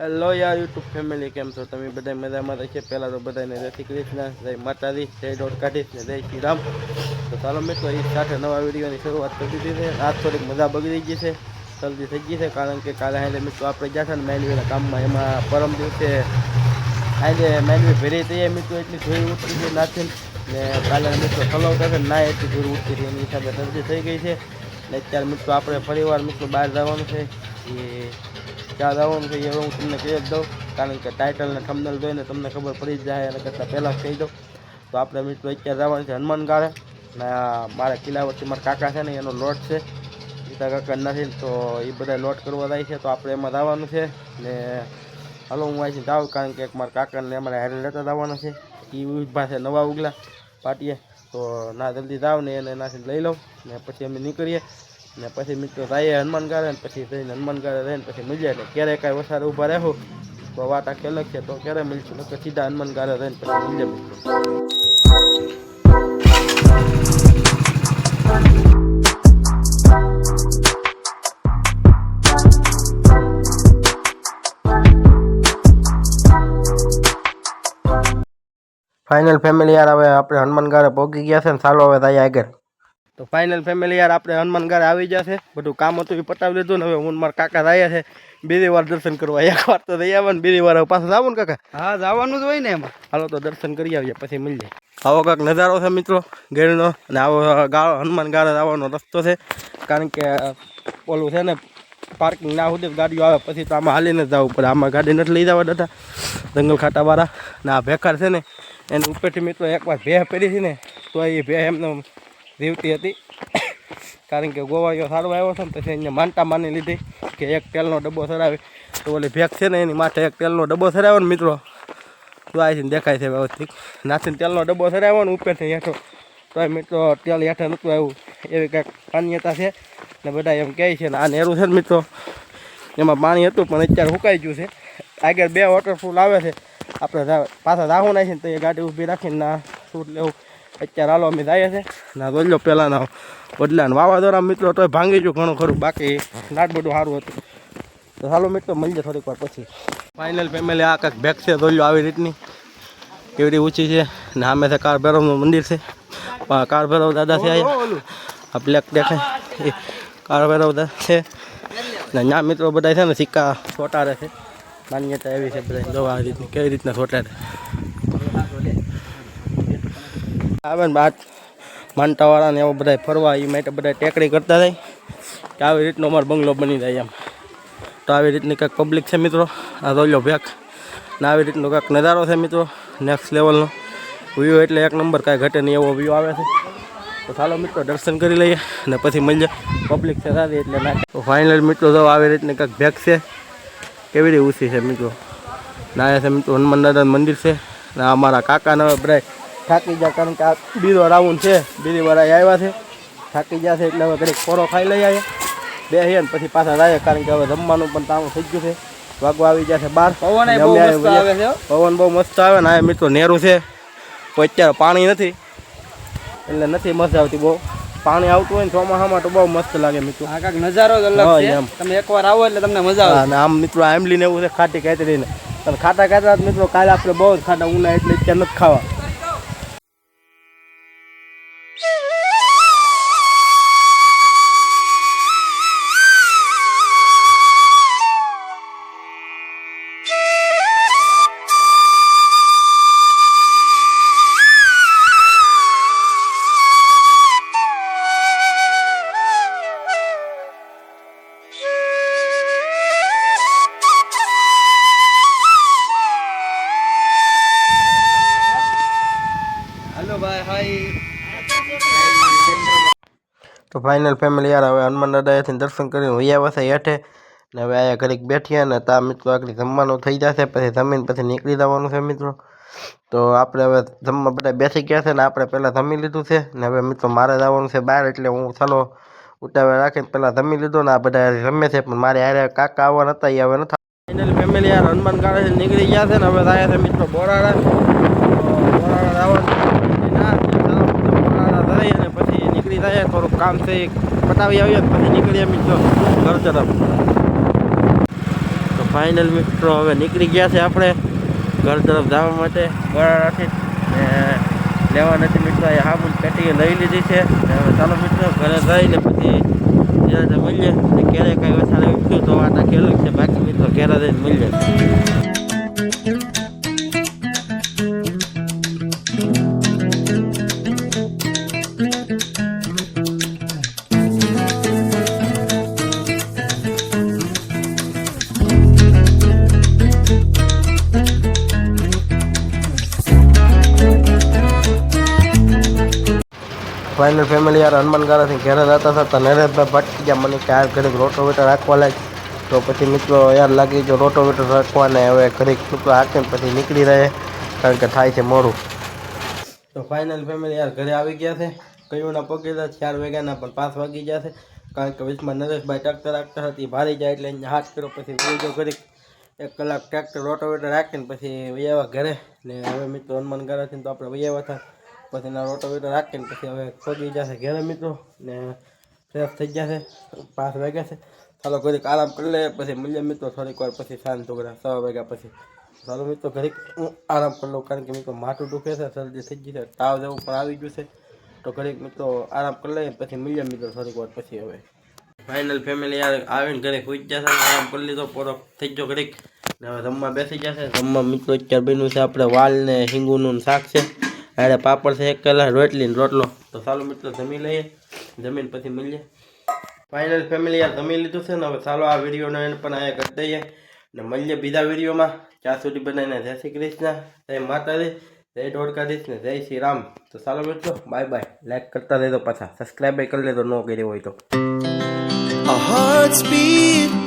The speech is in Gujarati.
હેલો યાર યુટ્યુબ ફેમિલી કેમ છો તમે? બધા મજામાં રહેશે પહેલાં તો બધાને જય શ્રી કૃષ્ણ, જય માતાજી, જય દ્વારકાધીશ ને જય શ્રી રામ. તો ચાલો મિત્રો એ સાથે નવા વિડીયોની શરૂઆત કરી દીધી છે. આજ થોડીક મજા બગડી ગઈ છે જલ્દી થઈ ગઈ છે, કારણ કે કાલે હાલે મિત્રો આપણે ગયા હતા ને મેનવીના કામમાં એમાં પરમ દિવસે આજે મેનવી ભેરી થઈ મિત્રો, એટલી ધોઈ ઉતરી છે નાખીને ને કાલે મિત્રો હલાવતા છે ના એટલી ધોઈ ઉતરી છે એની હિસાબે જલ્દી થઈ ગઈ છે. ને અત્યારે મિત્રો આપણે ફરીવાર મિત્રો બહાર જવાનું છે. એ ક્યાં આવવાનું છે એ હું તમને કહી જ દઉં. કારણ કે ટાઇટલ ને થંબનેલ જોઈને તમને ખબર પડી જ જાય અને કરતાં પહેલાં કહી દઉં. તો આપણે મિત્રો અત્યારે જવાનું છે હનુમાન ગાળે ને મારા વચ્ચે મારા કાકા છે ને, એનો લોટ છે. પિતા કાકા નથી તો એ બધા લોટ કરવા જાય છે. તો આપણે એમાં જવાનું છે. ને હાલો, હું અહીંથી જાઉં, કારણ કે એક મારા કાકાને અમારે હેર લેતા જવાના છે. એ ભાષે નવા ઉગલા પાટીએ. તો ના, જલ્દી જાવ ને એને એનાથી લઈ લઉં. ને પછી અમે નીકળીએ. ને પછી મિત્રો જઈએ હનુમાન ગાળે ને પછી જઈને હનુમાન ગાળે રહીને પછી મળીએ એટલે ક્યારે કાંઈ વસારે ઊભા રહેવું, તો વાત આખી અલગ છે, તો ક્યારે મળીશું? નકર સીધા હનુમાન ગાળે રહીને પછી મળીએ મિત્રો. ફાઇનલ ફેમિલી યાર, હવે આપણે હનુમાન ગાળે પહોંચી ગયા છે ને, ચાલો હવે થાય આગળ. તો ફાઇનલ ફેમિલી યાર આપણે હનુમાન ગાળે આવી છે. બધું કામ હતું એ પતાવી લીધું ને હવે હું મારા કાકા રહ્યા છે. બીજી વાર દર્શન કરવા. એક વાર તો જઈ આવે ને બીજી વાર પાછું જવું ને કાકા? હા જવાનું જ હોય ને એમાં. હાલો તો દર્શન કરી આવીએ પછી મળી જાય આવો કાંક નજારો છે મિત્રો ગેરનો અને આવો ગાળો હનુમાન ગાળે આવવાનો રસ્તો છે. કારણ કે ઓલું છે ને પાર્કિંગ ના સુધી ગાડીઓ આવે પછી તો આમાં હાલીને જ જવું પડે. આમાં ગાડી નથી લઈ જવા દેતા જંગલ ખાટાવાળા. ને આ ભેખાર છે ને એની ઉપરથી મિત્રો એકવાર ભેહ પહેરી છે ને તો એ ભેહ એમને જીવતી હતી. કારણ કે ગોવાયો સારો આવ્યો છે ને, પછી એને માનતા માની લીધી કે એક તેલનો ડબ્બો સરાવી તો ઓલી ભેગ છે ને, એની માથે એક તેલનો ડબ્બો સરાવ્યો ને, મિત્રો. તો આવીને દેખાય છે વ્યવસ્થિત. નાસીને તેલનો ડબ્બો સરાવ્યો ને, ઉપરથી હેઠો. તો મિત્રો, તેલ હેઠે નહોતું આવ્યું. એવી કંઈક માન્યતા છે. ને બધા એમ કહે છે ને, આ નેરું છે ને, મિત્રો. એમાં પાણી હતું, પણ અત્યારે સુકાઈ ગયું છે. આગળ બે વોટરફોલ આવે છે. આપણે પાછા રાહુ નાખીને, તો એ ગાડી ઊભી રાખીને ના શૂટ લેવું અત્યારે હાલો અમે જાય છે ના જોઈ પહેલાંના બદલાને વાવાઝોડા. મિત્રો તોય ભાંગી ગયું ઘણું ખરું. બાકી નાટ બધું સારું હતું. તો હાલો મિત્રો, મળીએ થોડીક વાર પછી. ફાઇનલ ફેમિલી આ કાંઈક બેગ છે, જોઈ આવી રીતની. કેવડી ઊંચી છે. ને સામે છે કાર ભૈરવનું મંદિર છે. કાર ભૈરવ દાદા છે આ બ્લેક દેખાય. કાર ભૈરવ દાદા છે. ને ત્યાં મિત્રો બધા છે ને સિક્કા ચોટાડે છે. માન્યતા એવી છે બધા જોવા આવી રીતની કેવી રીતના ચોટાડે આવે ને બાદ માનતાવાળા ને એવા બધા ફરવા એ માટે બધા ટેકડી કરતા થાય કે આવી રીતનો અમારો બંગલો બની જાય એમ. તો આવી રીતની કંઈક પબ્લિક છે મિત્રો? આ રોલ્યો ભેક ને આવી રીતનો કંઈક નજારો છે મિત્રો? નેક્સ્ટ લેવલનો વ્યૂ એટલે એક નંબર કાંઈ ઘટે નહીં એવો વ્યૂ આવે છે. તો ચાલો મિત્રો, દર્શન કરી લઈએ અને પછી મળીએ. પબ્લિક છે સારી એટલે ના. તો ફાઇનલ મિત્રો, જો આવી રીતની કંઈક ભેગ છે. કેવી રીતે ઊંચી છે મિત્રો? ના, એ છે મિત્રો હનુમાન દાદાનું મંદિર છે. ને અમારા કાકાના બધા થાકી ગયા કારણ કે આ બીજો રાઉન્ડ છે. બીજી વાર આવ્યા છે. થાકી જશે છે એટલે હવે ઘડીક પોરો ખાઈ લઈ આવ્યા બે ને પછી પાછા જાય કારણ કે હવે જમવાનું પણ તાણું થઈ ગયું છે. વાગવા આવી જશે છે બાર. પવન બહુ મસ્ત આવે આવે ને આ મિત્રો નેરું છે. કોઈ અત્યારે પાણી નથી. એટલે નથી મજા આવતી બહુ. પાણી આવતું હોય ને ચોમાસામાં તો બહુ મસ્ત લાગે મિત્રો. આ કાંઈક નજારો જ અલગ છે. એમ. તમે એકવાર આવો એટલે તમને મજા આવે. અને આમ મિત્રો આમલીને ને એવું છે ખાટી કાતરીને પણ ખાટા કાતરા મિત્રો કાલે આપણે બહુ જ ખાટા ઉના એટલે અત્યારે નથી ખાવા. તો ફાઇનલ ફેમિલી યાર, હવે હનુમાન દાદાએથી દર્શન કરીને વૈયા પાસે હેઠે. ને હવે અહીંયા ઘડીક બેઠીએ ને તા મિત્રો આગળ જમવાનું થઈ જશે, પછી જમીન પછી નીકળી જવાનું છે મિત્રો. તો આપણે હવે જમવા બધા બેસી ગયા છે ને આપણે પહેલાં જમી લીધું છે. ને હવે મિત્રો મારે જવાનું છે બહાર, એટલે હું ચાલો ઉતાવળ રાખીને પહેલાં જમી લીધું ને આ બધા જમે છે, પણ મારે હારે કાકા આવવાના હતા, એ હવે નથી ફાઇનલ ફેમિલી યાર, હનુમાન ગાળે નીકળી ગયા છે ને હવે થાય છે મિત્રો બોરા આવવાનું ના ચાલો મિત્રો બોરાડા થઈ અને પછી નીકળી થોડુંક કામ છે પતાવી આવીએ પછી નીકળીએ મિત્રો ઘર તરફ તો ફાઇનલ મિત્રો હવે નીકળી ગયા છે આપણે ઘર તરફ જવા માટે. બરાડાથી ને લેવા નથી મિત્રો, એ હાબુલ પેટી લઈ લીધી છે. હવે ચાલો મિત્રો, ઘરે જઈને પછી જ્યારે મળીએ, ને ક્યારે કાંઈ વસાડે ઉઠ્યું તો આટા ખેલું છે. બાકી ફાઇનલ ફેમિલી યાર હનુમાનગારાથી ઘેરે રહેતા હતા તો નરેશભાઈ ભટકી ગયા. મને કે યાર ઘડીક રોટોવેટર રાખવા લાગ તો પછી મિત્રો યાર લાગી ગયો રોટોવેટર રાખવાને હવે ઘડીક મિત્રો હાકીને પછી નીકળી રહે. કારણ કે થાય છે મોડું. તો ફાઇનલ ફેમિલી યાર ઘરે આવી ગયા છે. કયું ના પગે ચાર વાગ્યાના પણ પાંચ વાગી ગયા છે. કારણ કે વીસમાં નરેશભાઈ ટ્રેક્ટર રાખતા હતી ભારી જાય એટલે એને હાથ કર્યો. પછી બીજો ઘડીક એક કલાક ટ્રેક્ટર રોટોવેટર રાખીને પછી વૈયાવા ઘરે. ને હવે મિત્રો હનુમાન ગારાથી તો આપણે વૈયાવા હતા. પછી એના રોટોવેટર રાખીને પછી હવે પગી જશે ઘરે મિત્રો ને ફ્રેશ થઈ જશે, પાંચ વાગ્યા છે. ચાલો ઘડીક આરામ કરી લે પછી મળીએ મિત્રો થોડીક વાર પછી શાંત છોકરા છ વાગ્યા પછી. ચાલો મિત્રો ઘડીક હું આરામ કરી લઉં કારણ કે મિત્રો માથું દુખે છે, શરદી થઈ ગઈ છે, તાવ જેવું પણ આવી ગયું છે. તો ઘડીક મિત્રો આરામ કરી લઈએ, પછી મળીએ મિત્રો થોડીક વાર પછી હવે. ફાઇનલ ફેમિલી યાર આવીને ઘરે પૂછ જશે, આરામ કરી લીધો, પોરો થઈ ગયો ઘડીક. ને હવે જમવા બેસી જશે. જમવા મિત્રો અત્યારે બન્યું છે આપણે વાલ ને હિંગુનું શાક છે. અરે પાપડ છે, એક કલાક રોટલી રોટલો. તો ચાલો મિત્રો, જમી લઈએ. જમીન પછી મળીએ. ફાઇનલ ફેમિલી યાર જમી લીધું છે ને, હવે ચાલો આ વિડીયોનો એન્ડ પણ અહીંયા કરી દઈએ. ને મળીએ બીજા વિડીયોમાં. ત્યાં સુધી બનાવીને જય શ્રી કૃષ્ણ, જય માતાજી, જય દ્વારકાધીશ ને જય શ્રી રામ. તો ચાલો મિત્રો બાય બાય લાઈક કરતા રહેજો પાછા. સબસ્ક્રાઈબ કરી લેજો, ન કર્યો હોય તો. A heart beat